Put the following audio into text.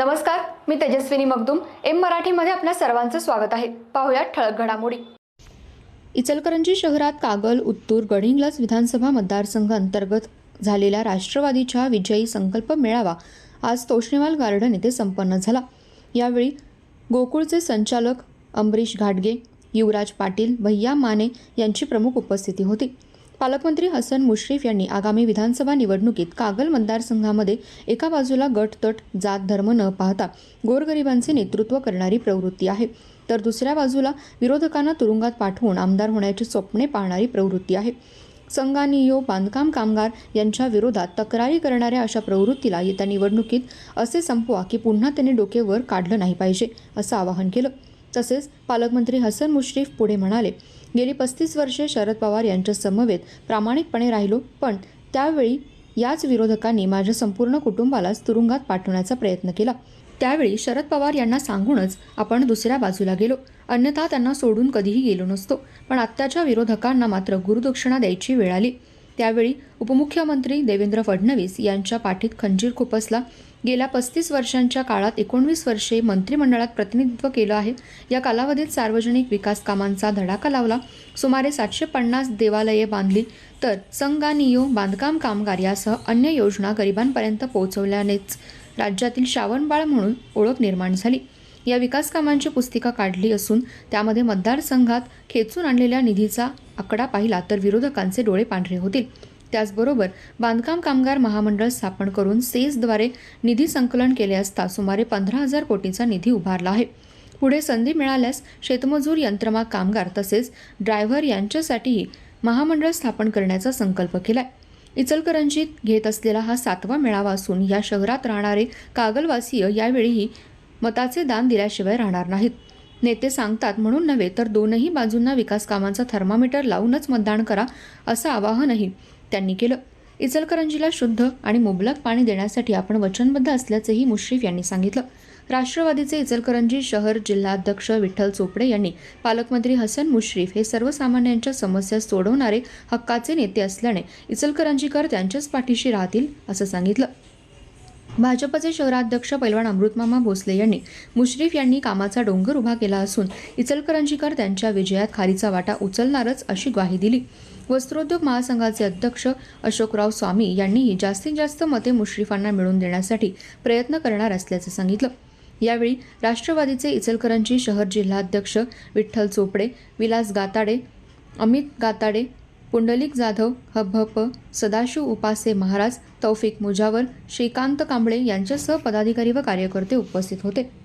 नमस्कार मी तेजस्विनी मगदुम. एम मराठीमध्ये आपल्या सर्वांचं स्वागत आहे. पाहुयात ठळक घडामोडी. इचलकरंजी शहरात कागल उत्तूर गडिंग्लज विधानसभा मतदारसंघ अंतर्गत झालेला राष्ट्रवादीच्या विजयी संकल्प मेळावा आज तोष्णेवाल गार्डन येथे संपन्न झाला. यावेळी गोकुळचे संचालक अंबरीश घाटगे युवराज पाटील भैया माने यांची प्रमुख उपस्थिती होती. पालकमंत्री हसन मुश्रीफ यांनी आगामी विधानसभा निवडणुकीत कागल मतदारसंघामध्ये एका बाजूला गट तट जात धर्म न पाहता गोरगरिबांचे नेतृत्व करणारी प्रवृत्ती आहे तर दुसऱ्या बाजूला विरोधकांना तुरुंगात पाठवून आमदार होण्याची स्वप्ने पाहणारी प्रवृत्ती आहे. संघानियो बांधकाम कामगार यांच्या विरोधात तक्रारी करणाऱ्या अशा प्रवृत्तीला येत्या निवडणुकीत असे संपवा की पुन्हा त्यांनी डोके वर काढलं नाही पाहिजे असं आवाहन केलं. तसेच पालकमंत्री हसन मुश्रीफ पुढे म्हणाले गेली पस्तीस वर्षे शरद पवार यांच्या समवेत प्रामाणिकपणे राहिलो पण त्यावेळी याच विरोधकांनी माझ्या संपूर्ण कुटुंबालाच तुरुंगात पाठवण्याचा प्रयत्न केला. त्यावेळी शरद पवार यांना सांगूनच आपण दुसऱ्या बाजूला गेलो. अन्यथा त्यांना सोडून कधीही गेलो नसतो. पण आत्ताच्या विरोधकांना मात्र गुरुदक्षिणा द्यायची वेळ आली. त्यावेळी उपमुख्यमंत्री देवेंद्र फडणवीस यांच्या पाठीत खंजीर खुपसला गेल्या पस्तीस वर्षांच्या काळात एकोणवीस वर्षे मंत्रिमंडळात प्रतिनिधित्व केलं आहे. या कालावधीत सार्वजनिक विकास कामांचा धडाका लावला. सुमारे सातशे पन्नास देवालये बांधली तर संगानियो बांधकाम कामगार यासह अन्य योजना गरिबांपर्यंत पोहोचवल्यानेच राज्यातील श्रावणबाळ म्हणून ओळख निर्माण झाली. या विकास कामांची पुस्तिका काढली असून त्यामध्ये मतदारसंघात खेचून आणलेल्या निधीचा आकडा पाहिला तर विरोधकांचे डोळे पांढरे होतील. त्याचबरोबर बांधकाम कामगार महामंडळ स्थापन करून सेसद्वारे निधी संकलन केले असता सुमारे पंधरा हजार कोटीचा निधी उभारला आहे. पुढे संधी मिळाल्यास शेतमजूर यंत्रमाग कामगार तसेच ड्रायव्हर यांच्यासाठीही महामंडळ स्थापन करण्याचा संकल्प केला आहे इचलकरंजीत घेत असलेला हा सातवा मेळावा असून या शहरात राहणारे कागलवासीय यावेळीही मताचे दान दिल्याशिवाय राहणार नाहीत. नेते सांगतात म्हणून नव्हे तर दोनही बाजूंना विकास कामांचा थर्मामीटर लावूनच मतदान करा असं आवाहनही त्यांनी केलं. इचलकरंजीला शुद्ध आणि मुबलक पाणी देण्यासाठी आपण वचनबद्ध असल्याचंही मुश्रीफ यांनी सांगितलं. राष्ट्रवादीचे इचलकरंजी शहर जिल्हाध्यक्ष विठ्ठल चोपडे यांनी पालकमंत्री हसन मुश्रीफ हे सर्वसामान्यांच्या समस्या सोडवणारे हक्काचे नेते असल्याने इचलकरंजीकर त्यांच्याच पाठीशी राहतील असं सांगितलं. भाजपचे शहराध्यक्ष पैलवान अमृतमामा भोसले यांनी मुश्रीफ यांनी कामाचा डोंगर उभा केला असून इचलकरंजीकर त्यांच्या विजयात खारीचा वाटा उचलणारच अशी ग्वाही दिली. वस्त्रोद्योग महासंघाचे अध्यक्ष अशोकराव स्वामी यांनीही जास्तीत जास्त मते मुश्रीफांना मिळवून देण्यासाठी प्रयत्न करणार असल्याचं सांगितलं. यावेळी राष्ट्रवादीचे इचलकरंजी शहर जिल्हाध्यक्ष विठ्ठल चोपडे विलास गाताडे अमित गाताडे पुंडलिक जाधव हब्बप सदाशिव उपासे महाराज तौफिक मुजावर श्रीकांत कांबळे यांच्यासह पदाधिकारी व कार्यकर्ते उपस्थित होते.